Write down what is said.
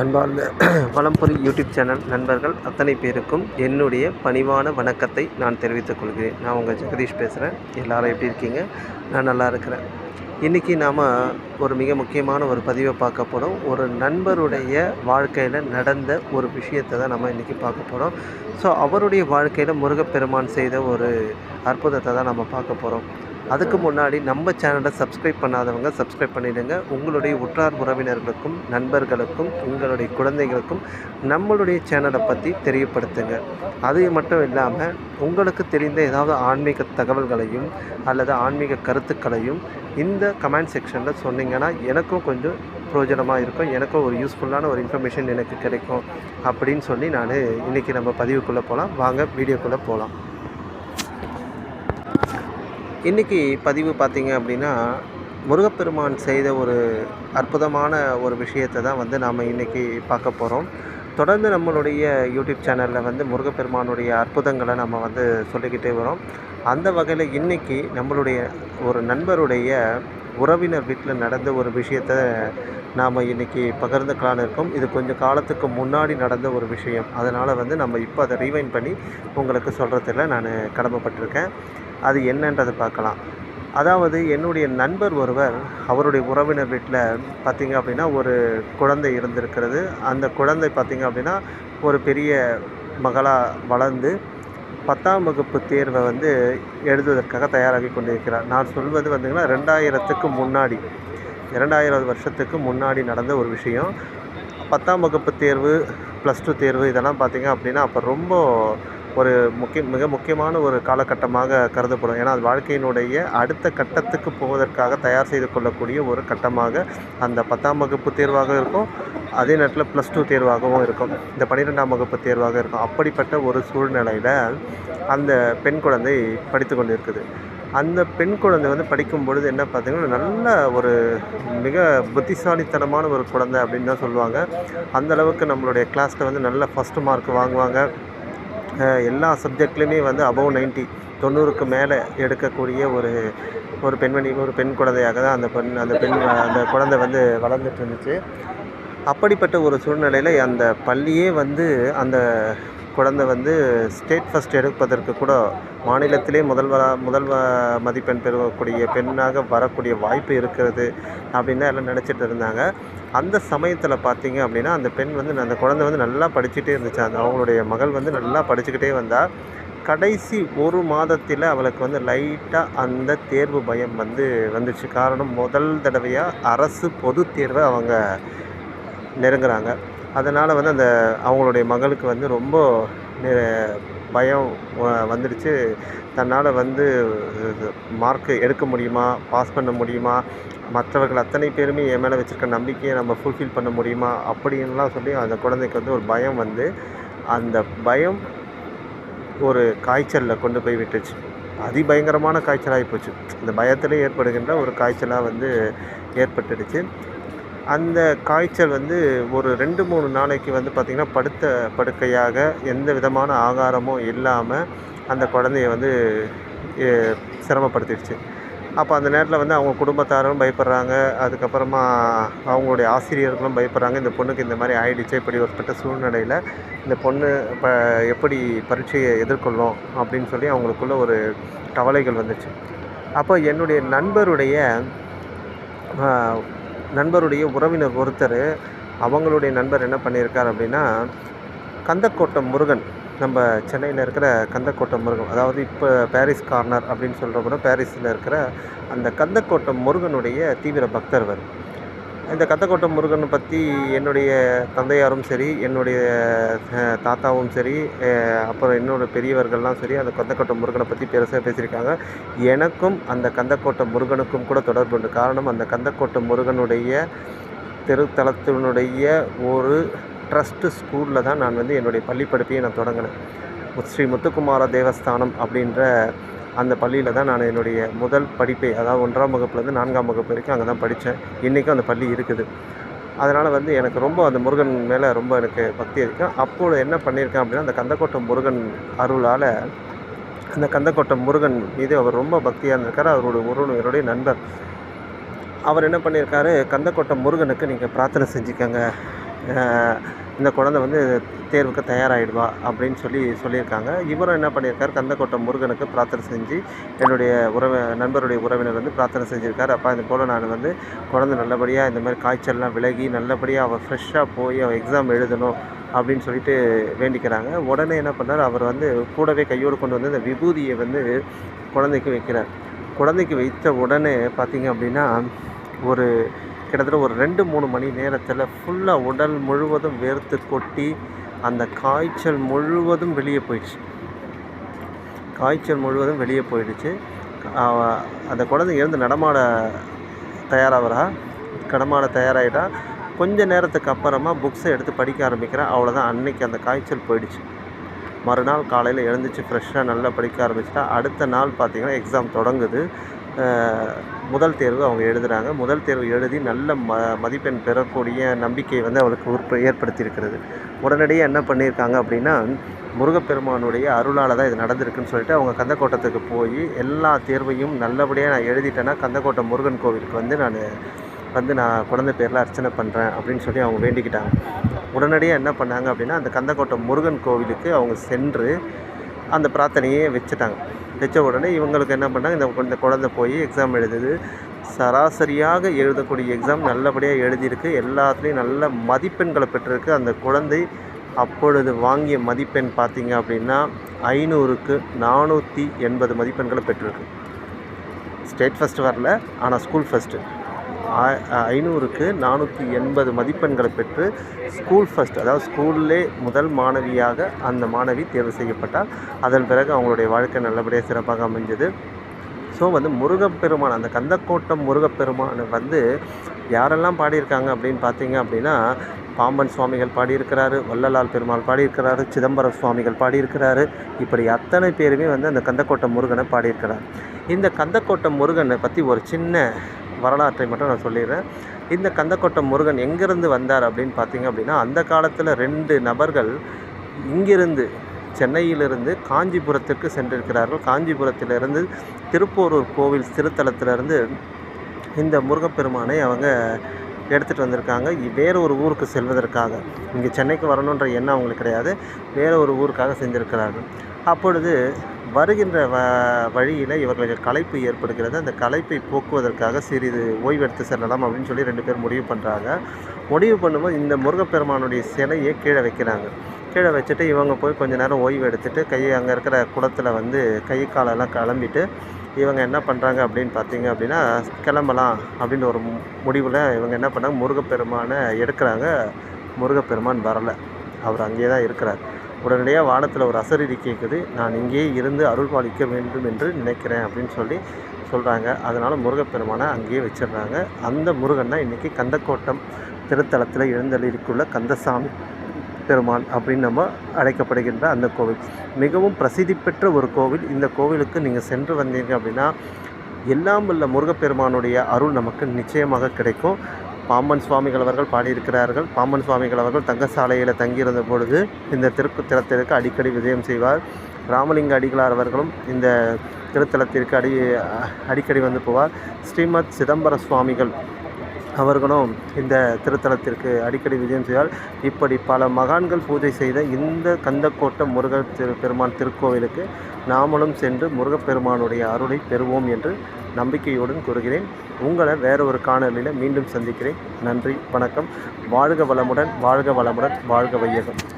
அன்பார்ந்த வலம்புரி YouTube channel நண்பர்கள் அத்தனை பேருக்கும் என்னுடைய பணிவான வணக்கத்தை நான் தெரிவித்துக் கொள்கிறேன். நான் உங்கள் ஜெகதீஷ் பேசுகிறேன். எல்லாரும் எப்படி இருக்கீங்க? நான் நல்லா இருக்கிறேன். இன்றைக்கி நாம் ஒரு மிக முக்கியமான ஒரு பதிவை பார்க்க போகிறோம் ஒரு நண்பருடைய வாழ்க்கையில் நடந்த ஒரு விஷயத்தை தான் நம்ம இன்றைக்கி பார்க்க போகிறோம் ஸோ அவருடைய வாழ்க்கையில் முருகப்பெருமான் செய்த ஒரு அற்புதத்தை தான் நம்ம பார்க்க போகிறோம் அதுக்கு முன்னாடி நம்ம சேனலை சப்ஸ்கிரைப் பண்ணாதவங்க சப்ஸ்கிரைப் பண்ணிடுங்க. உங்களுடைய உற்றார் உறவினர்களுக்கும் நண்பர்களுக்கும் உங்களுடைய குழந்தைகளுக்கும் நம்மளுடைய சேனலை பற்றி தெரியப்படுத்துங்க. அது மட்டும் இல்லாமல் உங்களுக்கு தெரிந்த ஏதாவது ஆன்மீக தகவல்களையும் அல்லது ஆன்மீக கருத்துக்களையும் இந்த கமெண்ட் செக்ஷனில் சொன்னீங்கன்னா எனக்கும் கொஞ்சம் பிரயோஜனமாக இருக்கும். எனக்கும் ஒரு யூஸ்ஃபுல்லான ஒரு இன்ஃபர்மேஷன் எனக்கு கிடைக்கும் அப்படின்னு சொல்லி நான் இன்றைக்கி நம்ம பதிவுக்குள்ளே போகலாம் வாங்க வீடியோக்குள்ளே போகலாம் இன்றைக்கி பதிவு பார்த்திங்க அப்படின்னா முருகப்பெருமான் செய்த ஒரு அற்புதமான ஒரு விஷயத்தை தான் வந்து நாம் இன்றைக்கி பார்க்க போகிறோம் தொடர்ந்து நம்மளுடைய யூடியூப் சேனலில் வந்து முருகப்பெருமானுடைய அற்புதங்களை நம்ம வந்து சொல்லிக்கிட்டே வரோம். அந்த வகையில் இன்றைக்கி நம்மளுடைய ஒரு நண்பருடைய உறவினர் வீட்டில் நடந்த ஒரு விஷயத்தை நாம் இன்றைக்கி பகிர்ந்துக்கலான்னு இருக்கோம். இது கொஞ்சம் காலத்துக்கு முன்னாடி நடந்த ஒரு விஷயம். அதனால் வந்து நம்ம இப்போ அதை ரீவைன் பண்ணி உங்களுக்கு சொல்கிறதில் நான் கடமைப்பட்டிருக்கேன். அது என்னன்றதை பார்க்கலாம். அதாவது என்னுடைய நண்பர் ஒருவர் அவருடைய உறவினர் வீட்டில் பார்த்திங்க அப்படின்னா ஒரு குழந்தை இருந்திருக்கிறது. அந்த குழந்தை பார்த்திங்க அப்படின்னா ஒரு பெரிய மகளாக வளர்ந்து பத்தாம் வகுப்பு தேர்வை வந்து எழுதுவதற்காக தயாராகி கொண்டிருக்கிறார். நான் சொல்வது வந்துங்கன்னா ரெண்டாயிரத்துக்கு முன்னாடி இரண்டாயிரம் வருஷத்துக்கு முன்னாடி நடந்த ஒரு விஷயம். பத்தாம் வகுப்பு தேர்வு ப்ளஸ் டூ தேர்வு இதெல்லாம் பார்த்திங்க அப்படின்னா அப்போ ரொம்ப ஒரு முக்கிய மிக முக்கியமான ஒரு காலகட்டமாக கருதப்படும். ஏன்னா அது வாழ்க்கையினுடைய அடுத்த கட்டத்துக்கு போவதற்காக தயார் செய்து கொள்ளக்கூடிய ஒரு கட்டமாக அந்த பத்தாம் வகுப்பு தேர்வாக இருக்கும். அதே நேரத்தில் ப்ளஸ் டூ தேர்வாகவும் இருக்கும். இந்த பன்னிரெண்டாம் வகுப்பு தேர்வாக இருக்கும். அப்படிப்பட்ட ஒரு சூழ்நிலையில் அந்த பெண் குழந்தை படித்து கொண்டு இருக்குது அந்த பெண் குழந்தை வந்து படிக்கும் பொழுது என்ன பார்த்தீங்கன்னா நல்ல ஒரு மிக புத்திசாலித்தனமான ஒரு குழந்தை அப்படின்னு தான் சொல்லுவாங்க. அந்த அளவுக்கு நம்மளுடைய கிளாஸில் வந்து நல்ல ஃபஸ்ட்டு மார்க் வாங்குவாங்க. எல்லா சப்ஜெக்ட்லேயுமே வந்து அபவ் நைன்ட்டி தொண்ணூறுக்கு மேலே எடுக்கக்கூடிய ஒரு ஒரு பெண்மணி ஒரு பெண் குழந்தையாக தான் அந்த பெண் அந்த பெண் அந்த குழந்தை வந்து வளர்ந்துட்டு இருந்துச்சு. அப்படிப்பட்ட ஒரு சூழ்நிலையில் அந்த பள்ளியே வந்து அந்த குழந்தை வந்து ஸ்டேட் ஃபஸ்ட் எடுப்பதற்கு கூட மாநிலத்திலே முதல்வராக முதல் மதிப்பெண் பெறக்கூடிய பெண்ணாக வரக்கூடிய வாய்ப்பு இருக்கிறது அப்படின்னு எல்லாம் நினச்சிட்டு இருந்தாங்க. அந்த சமயத்தில் பார்த்தீங்க அப்படின்னா அந்த பெண் வந்து அந்த குழந்தை வந்து நல்லா படிச்சுட்டே இருந்துச்சு. அந்த அவங்களுடைய மகள் வந்து நல்லா படிச்சுக்கிட்டே வந்தால் கடைசி ஒரு மாதத்தில் அவளுக்கு வந்து லைட்டாக அந்த தேர்வு பயம் வந்து வந்துச்சு. காரணம் முதல் தடவையாக அரசு பொது தேர்வை அவங்க நெருங்குறாங்க. அதனால் வந்து அந்த அவங்களுடைய மகளுக்கு வந்து ரொம்ப பயம் வந்துடுச்சு. தன்னால் வந்து மார்க்கு எடுக்க முடியுமா? பாஸ் பண்ண முடியுமா? மற்றவர்கள் அத்தனை பேருமே என் மேலே வச்சுருக்க நம்பிக்கையை நம்ம ஃபுல்ஃபில் பண்ண முடியுமா? அப்படின்லாம் சொல்லி அந்த குழந்தைக்கு வந்து ஒரு பயம் வந்து அந்த பயம் ஒரு காய்ச்சலில் கொண்டு போய் விட்டுச்சு. அதிபயங்கரமான காய்ச்சலாகி போச்சு. இந்த பயத்திலே ஏற்படுகின்ற ஒரு காய்ச்சலாக வந்து ஏற்பட்டுடுச்சு. அந்த காய்ச்சல் வந்து ஒரு ரெண்டு மூணு நாளைக்கு வந்து பார்த்திங்கன்னா படுத்த படுக்கையாக எந்த விதமான ஆகாரமும் இல்லாமல் அந்த குழந்தைய வந்து சிரமப்படுத்திடுச்சு. அப்போ அந்த நேரத்தில் வந்து அவங்க குடும்பத்தாரும் பயப்படுறாங்க. அதுக்கப்புறமா அவங்களுடைய ஆசிரியர்களும் பயப்படுறாங்க. இந்த பொண்ணுக்கு இந்த மாதிரி ஆயிடுச்சு? இப்படி ஒருப்பட்ட சூழ்நிலையில் இந்த பொண்ணு இப்போ எப்படி பரீட்சையை எதிர்கொள்ளும் அப்படின்னு சொல்லி அவங்களுக்குள்ள ஒரு கவலைகள் வந்துச்சு. அப்போ என்னுடைய நண்பருடைய நண்பருடைய உறவினர் ஒருத்தர் அவங்களுடைய நண்பர் என்ன பண்ணியிருக்கார் அப்படின்னா கந்தக்கோட்டம் முருகன் நம்ம சென்னையில் இருக்கிற கந்தக்கோட்டம் முருகன் அதாவது இப்போ பாரிஸ் கார்னர் அப்படின்னு சொல்கிற கூட பாரிஸில் இருக்கிற அந்த கந்தக்கோட்டம் முருகனுடைய தீவிர பக்தர் வரும் இந்த கத்தக்கோட்டை முருகனை பற்றி என்னுடைய தந்தையாரும் சரி என்னுடைய தாத்தாவும் சரி அப்புறம் என்னோட பெரியவர்கள்லாம் சரி அந்த கந்தக்கோட்டை முருகனை பற்றி பெருசாக பேசியிருக்காங்க. எனக்கும் அந்த கந்தக்கோட்டை முருகனுக்கும் கூட தொடர்பு உண்டு. காரணம் அந்த கந்தக்கோட்டை முருகனுடைய திருத்தலத்தினுடைய ஒரு ட்ரஸ்ட்டு ஸ்கூலில் தான் நான் வந்து என்னுடைய பள்ளி படிப்பையை நான் தொடங்கினேன். ஸ்ரீ முத்துக்குமார தேவஸ்தானம் அப்படின்ற அந்த பள்ளியில் தான் நான் என்னுடைய முதல் படிப்பை அதாவது ஒன்றாம் வகுப்புலேருந்து நான்காம் வகுப்பு வரைக்கும் அங்கே தான் படித்தேன் இன்றைக்கும் அந்த பள்ளி இருக்குது. அதனால் வந்து எனக்கு ரொம்ப அந்த முருகன் மேலே ரொம்ப எனக்கு பக்தி இருக்கும் அப்போது என்ன பண்ணியிருக்கேன் அப்படின்னா அந்த கந்தக்கோட்டை முருகன் அருளால் அந்த கந்தக்கோட்டை முருகன் மீது அவர் ரொம்ப பக்தியாக இருந்திருக்கார். அவருடைய உறவினருடைய நண்பர். அவர் என்ன பண்ணியிருக்காரு கந்தக்கோட்டை முருகனுக்கு நீங்கள் பிரார்த்தனை செஞ்சுக்கோங்க. இந்த குழந்தை வந்து தேர்வுக்கு தயாராகிடுவா அப்படின்னு சொல்லி சொல்லியிருக்காங்க. இவரும் என்ன பண்ணியிருக்கார்? கந்தக்கோட்டை முருகனுக்கு பிரார்த்தனை செஞ்சு என்னுடைய உறவு நண்பருடைய உறவினர் வந்து பிரார்த்தனை செஞ்சுருக்கார். அப்போ இது போல் நான் வந்து குழந்தை நல்லபடியாக இந்த மாதிரி காய்ச்சல்லாம் விலகி நல்லபடியாக அவள் ஃப்ரெஷ்ஷாக போய் அவள் எக்ஸாம் எழுதணும் அப்படின்னு சொல்லிட்டு வேண்டிக்கிறாங்க. உடனே என்ன பண்ணார்? அவர் வந்து கூடவே கையோடு கொண்டு வந்து இந்த விபூதியை வந்து குழந்தைக்கு வைக்கிறார். குழந்தைக்கு வைத்த உடனே பார்த்தீங்க அப்படின்னா ஒரு கிட்டத்தட்ட ஒரு ரெண்டு மூணு மணி நேரத்தில் ஃபுல்லாக உடல் முழுவதும் வேர்த்து கொட்டி அந்த காய்ச்சல் முழுவதும் வெளியே போயிடுச்சு. காய்ச்சல் முழுவதும் வெளியே போயிடுச்சு. அந்த குழந்தை எழுந்து நடமாட தயாராகிறா. நடமாட தயாராகிட்டா கொஞ்ச நேரத்துக்கு அப்புறமா புக்ஸை எடுத்து படிக்க ஆரம்பிக்கிறேன் அவ்வளோதான் அன்னைக்கு அந்த காய்ச்சல் போயிடுச்சு. மறுநாள் காலையில் எழுந்துச்சு ஃப்ரெஷ்ஷாக நல்லா படிக்க ஆரம்பிச்சிட்டா. அடுத்த நாள் பார்த்திங்கன்னா எக்ஸாம் தொடங்குது. முதல் தேர்வு அவங்க எழுதுகிறாங்க முதல் தேர்வு எழுதி நல்ல ம மதிப்பெண் பெறக்கூடிய நம்பிக்கை வந்து அவளுக்கு உற்ப ஏற்படுத்தியிருக்கிறது. உடனடியாக என்ன பண்ணியிருக்காங்க அப்படின்னா முருகப்பெருமானுடைய அருளால் தான் இது நடந்திருக்குன்னு சொல்லிட்டு அவங்க கந்தக்கோட்டத்துக்கு போய் எல்லா தேர்வையும் நல்லபடியாக நான் எழுதிட்டேன்னா கந்தக்கோட்டை முருகன் கோவிலுக்கு வந்து நான் வந்து நான் குழந்தை பேரில் அர்ச்சனை பண்ணுறேன் அப்படின்னு சொல்லி அவங்க வேண்டிக்கிட்டாங்க. உடனடியாக என்ன பண்ணாங்க அப்படின்னா அந்த கந்தக்கோட்டை முருகன் கோவிலுக்கு அவங்க சென்று அந்த பிரார்த்தனையே வச்சுட்டாங்க. தைச்ச உடனே இவங்களுக்கு என்ன பண்ணாங்க இந்த இந்த குழந்தை போய் எக்ஸாம் எழுதுது. சராசரியாக எழுதக்கூடிய எக்ஸாம் நல்லபடியாக எழுதியிருக்கு. எல்லாத்துலேயும் நல்ல மதிப்பெண்களை பெற்றிருக்கு. அந்த குழந்தை அப்பொழுது வாங்கிய மதிப்பெண் பார்த்திங்க அப்படின்னா ஐநூறுக்கு நானூற்றி எண்பது மதிப்பெண்களை பெற்றிருக்கு. ஸ்டேட் ஃபஸ்ட்டு வரல ஆனால் ஸ்கூல் ஃபஸ்ட்டு ஐநூறுக்கு நானூற்றி எண்பது மதிப்பெண்களை பெற்று ஸ்கூல் ஃபஸ்ட் அதாவது ஸ்கூல்லே முதல் மாணவியாக அந்த மாணவி தேர்வு செய்யப்பட்டால் அதன் பிறகு அவங்களுடைய வாழ்க்கை நல்லபடியாக சிறப்பாக அமைஞ்சது. ஸோ வந்து முருகப்பெருமான் அந்த கந்தக்கோட்டம் முருகப்பெருமான் வந்து யாரெல்லாம் பாடியிருக்காங்க அப்படின்னு பார்த்தீங்க அப்படின்னா பாம்பன் சுவாமிகள் பாடியிருக்கிறாரு வள்ளலால் பெருமாள் பாடியிருக்கிறாரு சிதம்பரம் சுவாமிகள் பாடியிருக்கிறாரு. இப்படி அத்தனை பேருமே வந்து அந்த கந்தக்கோட்டை முருகனை பாடியிருக்கிறார். இந்த கந்தக்கோட்டை முருகனை பற்றி ஒரு சின்ன வரலாற்றை மட்டும் நான் சொல்லிடுறேன். இந்த கந்தக்கோட்டை முருகன் எங்கேருந்து வந்தார் அப்படின்னு பார்த்தீங்க அப்படின்னா அந்த காலத்தில் ரெண்டு நபர்கள் இங்கிருந்து சென்னையிலிருந்து காஞ்சிபுரத்திற்கு சென்றிருக்கிறார்கள். காஞ்சிபுரத்திலிருந்து திருப்போரூர் கோவில் திருத்தலத்திலிருந்து இந்த முருகப்பெருமானை அவங்க எடுத்துகிட்டு வந்திருக்காங்க. இ- ஒரு ஊருக்கு செல்வதற்காக. இங்கே சென்னைக்கு வரணுன்ற எண்ணம் அவங்களுக்கு கிடையாது. வேறு ஒரு ஊருக்காக செஞ்சிருக்கிறார்கள் அப்பொழுது வருகின்ற வ வழியில் இவர்களுக்கு களைப்பு ஏற்படுகிறது. அந்த களைப்பை போக்குவதற்காக சிறிது ஓய்வெடுத்து செல்லலாம் அப்படின்னு சொல்லி ரெண்டு பேர் முடிவு பண்ணுறாங்க முடிவு பண்ணும்போது இந்த முருகப்பெருமானுடைய சிலையை கீழே வைக்கிறாங்க. கீழே வச்சுட்டு இவங்க போய் கொஞ்ச நேரம் ஓய்வு எடுத்துட்டு கையை அங்கே இருக்கிற குளத்தில் வந்து கை காலெல்லாம் கிளம்பிட்டு இவங்க என்ன பண்ணுறாங்க அப்படின்னு பார்த்தீங்க அப்படின்னா கிளம்பலாம் அப்படின்னு ஒரு முடிவில் இவங்க என்ன பண்ணாங்க முருகப்பெருமானை எடுக்கிறாங்க. முருகப்பெருமான் வரலை. அவர் அங்கேயே தான் இருக்கிறார். உடனடியாக வானத்தில் ஒரு அசரீரி கேட்குது நான் இங்கேயே இருந்து அருள் பாலிக்க வேண்டும் என்று நினைக்கிறேன் அப்படின்னு சொல்லி சொல்கிறாங்க அதனால் முருகப்பெருமானை அங்கேயே வச்சிடுறாங்க. அந்த முருகன் தான் இன்றைக்கி கந்தக்கோட்டம் திருத்தலத்தில் எழுந்தளிக்குள்ள கந்தசாமி பெருமான் அப்படின்னு நம்ம அழைக்கப்படுகின்ற அந்த கோவில். மிகவும் பிரசித்தி பெற்ற ஒரு கோவில். இந்த கோவிலுக்கு நீங்கள் சென்று வந்தீங்க அப்படின்னா எல்லாம் உள்ள முருகப்பெருமானுடைய அருள் நமக்கு நிச்சயமாக கிடைக்கும். பாம்பன் சுவாமிகள் அவர்கள் பாடியிருக்கிறார்கள். பாம்பன் சுவாமிகள் அவர்கள் தங்கசாலையில் தங்கியிருந்த பொழுது இந்த திருத்தலத்திற்கு அடிக்கடி விஜயம் செய்வார். ராமலிங்க அடிகளார் அவர்களும் இந்த திருத்தலத்திற்கு அடி அடிக்கடி வந்து போவார். ஸ்ரீமத் சிதம்பர சுவாமிகள் அவர்களும் இந்த திருத்தலத்திற்கு அடிக்கடி விஜயம் செய்வார் இப்படி பல மகான்கள் பூஜை செய்த இந்த கந்தக்கோட்டை முருகர் திரு பெருமான் திருக்கோவிலுக்கு நாமளும் சென்று முருகப்பெருமானுடைய அருளை பெறுவோம் என்று நம்பிக்கையுடன் கூறுகிறேன். உங்களை வேற ஒரு காணொலியில் மீண்டும் சந்திக்கிறேன். நன்றி வணக்கம். வாழ்க வளமுடன் வாழ்க வளமுடன் வாழ்க வையகம்.